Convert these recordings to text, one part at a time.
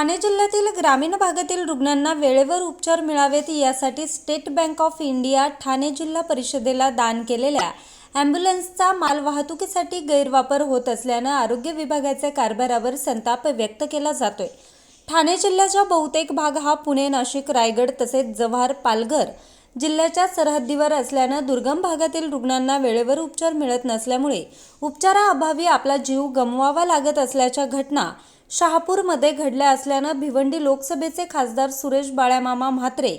ठाणे जिल्ह्यातील ग्रामीण भागातील रुग्णांना वेळेवर उपचार मिळावेत यासाठी State Bank of India Thane जिल्हा परिषदेला दान केलेल्या अँब्युलन्सचा मालवाहतुकीसाठी गैरवापर होत असल्यानं आरोग्य विभागाच्या कारभारावर संताप व्यक्त केला जातोय. ठाणे जिल्ह्याचा बहुतेक भाग हा पुणे नाशिक रायगड तसेच जव्हार पालघर जिल्ह्याच्या सरहद्दीवर असल्यानं दुर्गम भागातील रुग्णांना वेळेवर उपचार मिळत नसल्यामुळे उपचाराअभावी आपला जीव गमवावा लागत असल्याच्या घटना शहापूरमध्ये घडल्या असल्यानं भिवंडी लोकसभेचे खासदार सुरेश बाळ्यामामा म्हात्रे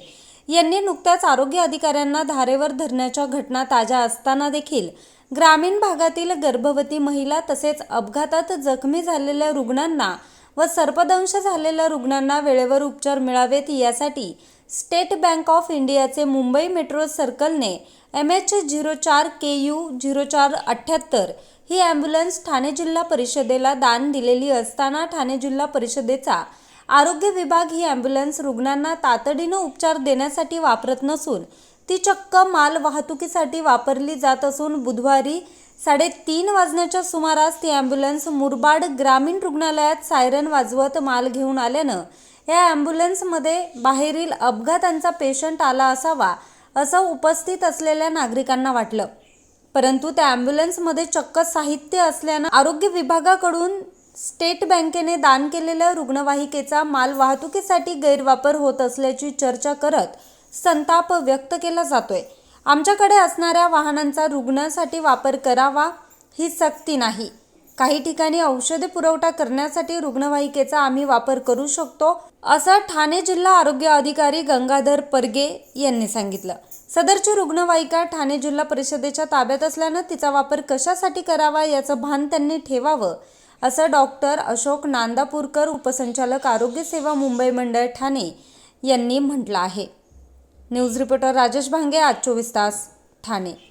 यांनी नुकत्याच आरोग्य अधिकाऱ्यांना धारेवर धरण्याच्या घटना ताज्या असताना देखील ग्रामीण भागातील गर्भवती महिला तसेच अपघातात जखमी झालेल्या रुग्णांना व सर्पदंश झालेल्या रुग्णांना वेळेवर उपचार मिळावेत यासाठी स्टेट बँक ऑफ इंडियाचे मुंबई मेट्रो सर्कलने एम एच झिरो चार के यू झिरो चार अठ्ठ्याहत्तर ही ॲम्ब्युलन्स ठाणे जिल्हा परिषदेला दान दिलेली असताना ठाणे जिल्हा परिषदेचा आरोग्य विभाग ही ॲम्ब्युलन्स रुग्णांना तातडीनं उपचार देण्यासाठी वापरत नसून ती चक्क माल वाहतुकीसाठी वापरली जात असून बुधवारी साडेतीन वाजण्याच्या सुमारास ती ॲम्ब्युलन्स मुरबाड ग्रामीण रुग्णालयात सायरन वाजवत माल घेऊन आल्यानं या ॲम्ब्युलन्समध्ये बाहेरील अपघातांचा पेशंट आला असावा असं उपस्थित असलेल्या नागरिकांना वाटलं. परंतु त्या ॲम्ब्युलन्समध्ये चक्क साहित्य असल्यानं आरोग्य विभागाकडून स्टेट बँकेने दान केलेल्या रुग्णवाहिकेचा माल वाहतुकीसाठी गैरवापर होत असल्याची चर्चा करत संताप व्यक्त केला जातोय. आमच्याकडे असणाऱ्या वाहनांचा रुग्णासाठी वापर करावा ही सक्ती नाही. काही ठिकाणी औषधे पुरवठा करण्यासाठी रुग्णवाहिकेचा आम्ही वापर करू शकतो असं ठाणे जिल्हा आरोग्य अधिकारी गंगाधर परगे यांनी सांगितलं. सदरची रुग्णवाहिका ठाणे जिल्हा परिषदेच्या ताब्यात असल्यानं तिचा वापर कशासाठी करावा याचं भान त्यांनी ठेवावं असं डॉक्टर अशोक नांदापूरकर उपसंचालक आरोग्य सेवा मुंबई मंडळ ठाणे यांनी म्हटलं आहे. न्यूज रिपोर्टर राजेश भांगे आज चोवीस तास ठाणे.